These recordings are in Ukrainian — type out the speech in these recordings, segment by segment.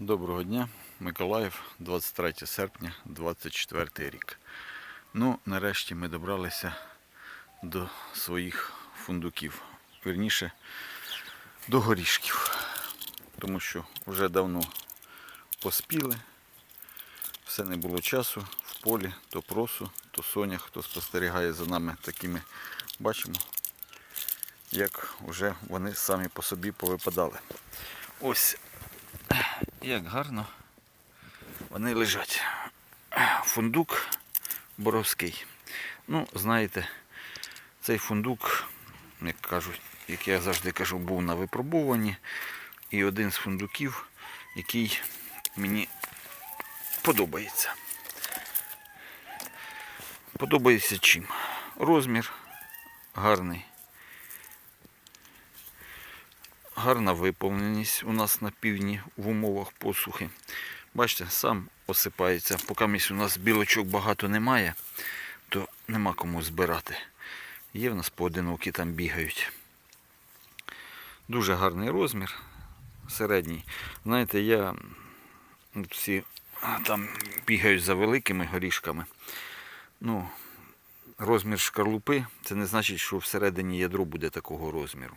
Доброго дня, Миколаїв, 23 серпня, 24 рік. Ну, нарешті ми добралися до своїх фундуків. Вірніше, до горішків. Тому що вже давно поспіли, все не було часу в полі, то просу, то соня, хто спостерігає за нами такими, бачимо, як вже вони самі по собі повипадали. Ось як гарно вони лежать. Фундук боровський. Ну, знаєте, цей фундук, як кажуть, як я завжди кажу, був на випробуванні. І один з фундуків, який мені подобається. Подобається чим? Розмір гарний. Гарна виповненість у нас на півдні в умовах посухи. Бачите, сам осипається. Поки у нас білочок багато немає, то нема кому збирати. Є в нас поодинокі там бігають. Дуже гарний розмір, середній. Знаєте, я всі там бігають за великими горішками. Ну, розмір шкарлупи це не значить, що всередині ядро буде такого розміру.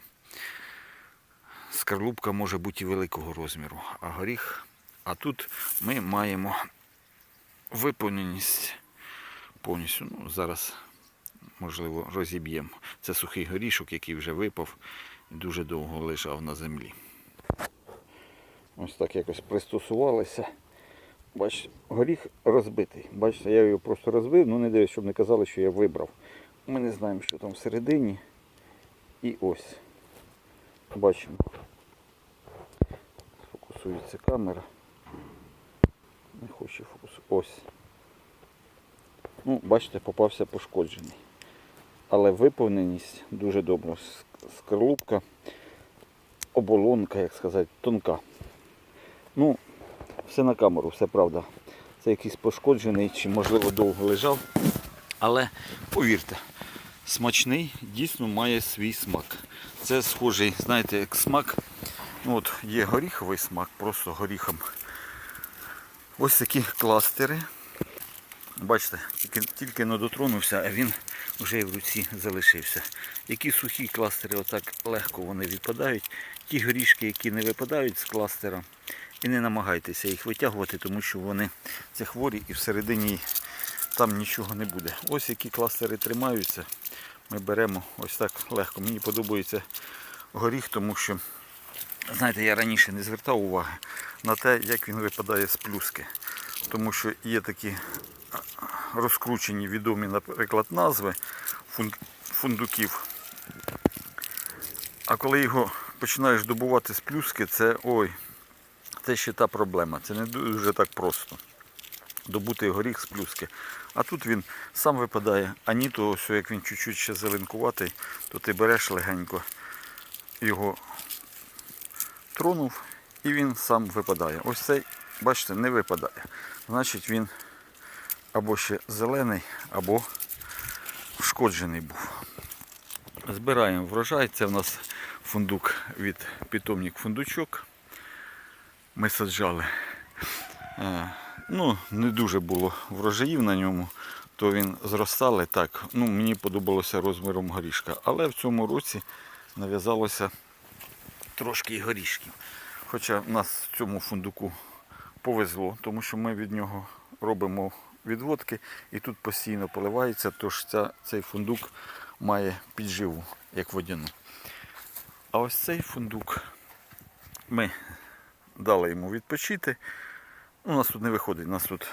Скарлупка може бути і великого розміру, а горіх. А тут ми маємо виповненість повністю. Ну, зараз, можливо, розіб'ємо. Це сухий горішок, який вже випав і дуже довго лежав на землі. Ось так якось пристосувалися. Бачите, горіх розбитий. Бачите, я його просто розбив, ну не дивись, щоб не казали, що я вибрав. Ми не знаємо, що там всередині. І ось. Бачимо. Фокусується камера. Не хоче фокусувати. Ось. Ну, бачите, попався пошкоджений. Але виповненість дуже добра. Скорлупка, оболонка, як сказати, тонка. Ну, все на камеру, все правда. Це якийсь пошкоджений чи, можливо, довго лежав. Але повірте, смачний дійсно має свій смак. Це схожий, знаєте, як смак. Ну, от Є горіховий смак, просто горіхом. Ось такі кластери. Бачите, тільки, тільки не дотронувся, а він вже в руці залишився. Які сухі кластери, отак легко вони відпадають. Ті горішки, які не випадають з кластера, і не намагайтеся їх витягувати, тому що вони це хворі і всередині там нічого не буде. Ось які кластери тримаються. Ми беремо ось так легко. Мені подобається горіх, тому що, знаєте, я раніше не звертав уваги на те, як він випадає з плюски. Тому що є такі розкручені відомі, наприклад, назви фундуків. А коли його починаєш добувати з плюски, це ой, це ще та проблема. Це не дуже так просто. Добути горіх з плюски. А тут він сам випадає, а ні, то ось, як він чуть-чуть ще зеленкуватий, то ти береш легенько його тронув і він сам випадає. Ось цей, бачите, не випадає. Значить він або ще зелений, або вшкоджений був. Збираємо врожай. Це в нас фундук від питомник фундучок. Ми саджали. Ну, не дуже було врожаїв на ньому, то він зростали так. Ну, мені подобалося розміром горішка. Але в цьому році нав'язалося трошки і горішків. Хоча в нас в цьому фундуку повезло, тому що ми від нього робимо відводки і тут постійно поливається, тож ця, цей фундук має підживу, як водяну. А ось цей фундук ми дали йому відпочити. Ну, У нас тут не виходить, у нас тут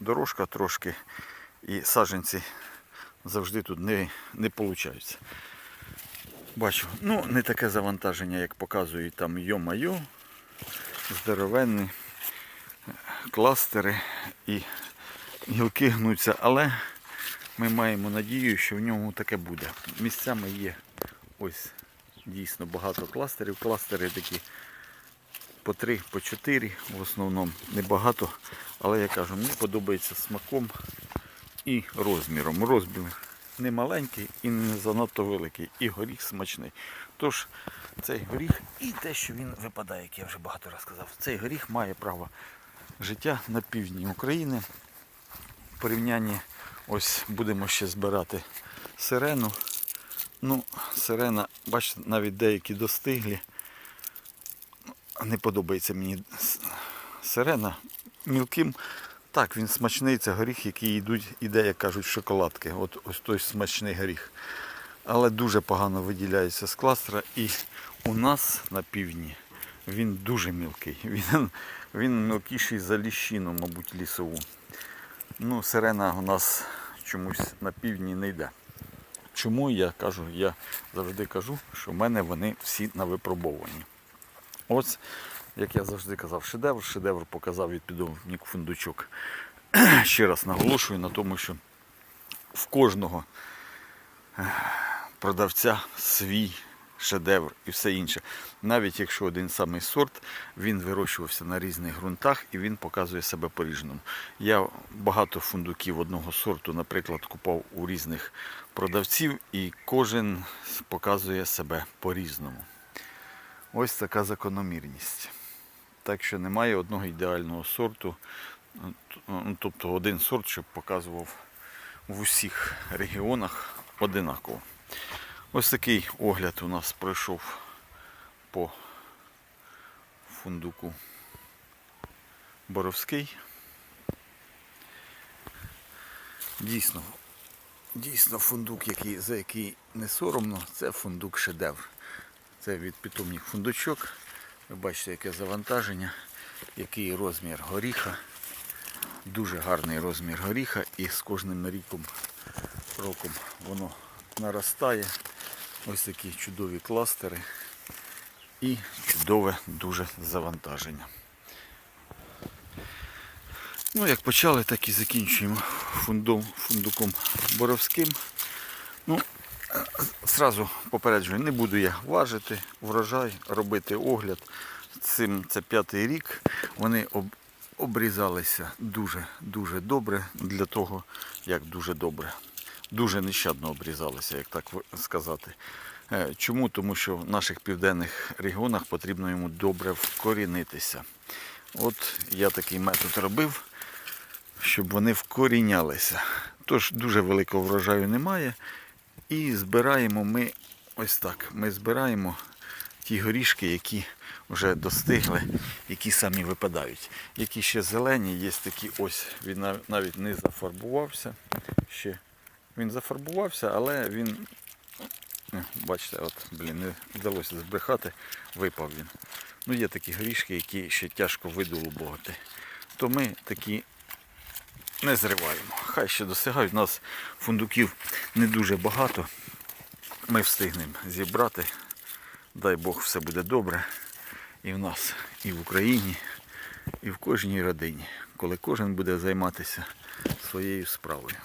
дорожка трошки і саджанці завжди тут не, не виходить. Бачу, ну не таке завантаження, як показують там йо-майо, здоровенні кластери і гілки гнуться, але ми маємо надію, що в ньому таке буде. Місцями є ось дійсно багато кластерів. Кластери такі по три, по чотири в основному небагато. Але я кажу, мені подобається смаком і розміром. Розмір не маленький і не занадто великий. І горіх смачний. Тож цей горіх і те, що він випадає, як я вже багато разів сказав. Цей горіх має право життя на півдні України. В порівнянні ось будемо ще збирати сирену. Ну, сирена, бачите, навіть деякі достиглі. Не подобається мені сирена. Мілким, так, він смачний, це горіх, який йдуть, іде, як кажуть, в шоколадки. От ось той смачний горіх. Але дуже погано виділяється з кластера. І у нас на півдні він дуже мілкий. Він, він мілкіший за ліщину, мабуть, лісову. Ну, сирена у нас чомусь на півдні не йде. Чому я кажу? Я завжди кажу, що в мене вони всі на випробованні. Ось, як я завжди казав, шедевр. Шедевр показав відпідовник фундучок. Ще раз наголошую на тому, що в кожного е, продавця свій шедевр і все інше. Навіть якщо один самий сорт, він вирощувався на різних ґрунтах і він показує себе по-різному. Я багато фундуків одного сорту, наприклад, купав у різних продавців, і кожен показує себе по-різному. Ось така закономірність. Так що немає одного ідеального сорту, ну, тобто один сорт, щоб показував в усіх регіонах одинаково. Ось такий огляд у нас пройшов по фундуку Боровський. Дійсно, дійсно фундук, який, за який не соромно, це фундук шедевр. Це від питомник фундучок. Ви бачите, яке завантаження, який розмір горіха. Дуже гарний розмір горіха і з кожним ріком роком воно наростає. Ось такі чудові кластери і чудове дуже завантаження. Ну, як почали, так і закінчуємо фундом, фундуком боровським. Ну, Зразу попереджую, не буду я важити врожай, робити огляд. Цим це п'ятий рік. Вони об, обрізалися дуже-дуже добре для того, як дуже добре. Дуже нещадно обрізалися, як так сказати. Е, Чому? Тому що в наших південних регіонах потрібно йому добре вкорінитися. От я такий метод робив, щоб вони вкорінялися. Тож дуже великого врожаю немає. І збираємо ми ось так. Ми збираємо ті горішки, які вже достигли, які самі випадають. Які ще зелені, є такі ось, він навіть не зафарбувався. Ще. Він зафарбувався, але він, е, бачите, от, блін, не вдалося збрехати, випав він. Ну, є такі горішки, які ще тяжко видолубувати. То ми такі не зриваємо. Хай ще досягають. У нас фундуків не дуже багато. Ми встигнемо зібрати. Дай Бог, все буде добре. І в нас, і в Україні, і в кожній родині, коли кожен буде займатися своєю справою.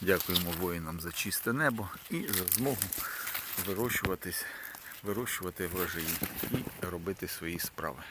Дякуємо воїнам за чисте небо і за змогу вирощуватись, вирощувати врожаї і робити свої справи.